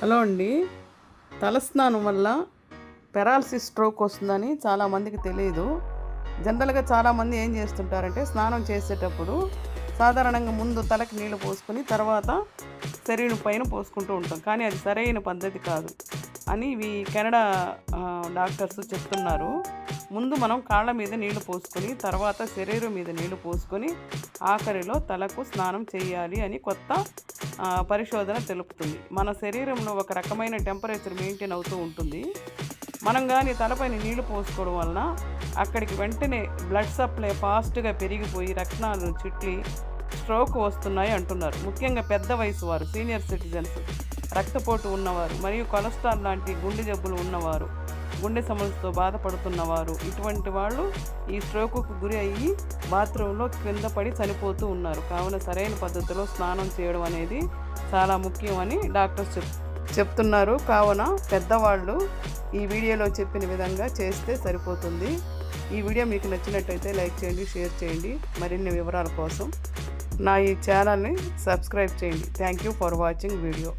Hello అండి. తలస్నానం వల్ల పెరాలసిస్ స్ట్రోక్ వస్తుందని చాలామందికి తెలియదు జనరల్గా చాలామంది ఏం చేస్తుంటారంటే స్నానం చేసేటప్పుడు సాధారణంగా ముందు తలకి నీళ్ళు పోసుకొని తర్వాత శరీరం పైన పోసుకుంటూ ఉంటాం. కానీ అది సరైన పద్ధతి కాదు. అని ఇవి కెనడా డాక్టర్స్ చెప్తున్నారు. ముందు మనం కాళ్ళ మీద నీళ్ళు పోసుకొని తర్వాత శరీరం మీద నీళ్ళు పోసుకొని ఆఖరిలో తలకు స్నానం చేయాలి అని కొత్త పరిశోధన తెలుపుతుంది. మన శరీరంలో ఒక రకమైన టెంపరేచర్ మెయింటైన్ అవుతూ ఉంటుంది. మనం కానీ తలపైన నీళ్ళు పోసుకోవడం వలన అక్కడికి వెంటనే బ్లడ్ సప్లై ఫాస్ట్గా పెరిగిపోయి రక్తాలు చుట్టి స్ట్రోక్ వస్తున్నాయి అంటున్నారు. ముఖ్యంగా పెద్ద వయసు వారు సీనియర్ సిటిజన్స్. రక్తపోటు ఉన్నవారు మరియు కొలెస్ట్రాల్ లాంటి గుండె జబ్బులు ఉన్నవారు గుండె సమస్యతో బాధపడుతున్నవారు. ఇటువంటి వాళ్ళు ఈ స్ట్రోకుకు గురి అయ్యి బాత్రూంలో క్రింద పడి చనిపోతూ ఉన్నారు. కావున సరైన పద్ధతిలో స్నానం చేయడం అనేది చాలా ముఖ్యం అని డాక్టర్స్ చెప్ చెప్తున్నారు. కావున పెద్దవాళ్ళు ఈ వీడియోలో చెప్పిన విధంగా చేస్తే సరిపోతుంది. ఈ వీడియో మీకు నచ్చినట్టయితే లైక్ చేయండి షేర్ చేయండి. మరిన్ని వివరాల కోసం నా ఈ ఛానల్ని సబ్స్క్రైబ్ చేయండి. Thank you for watching video.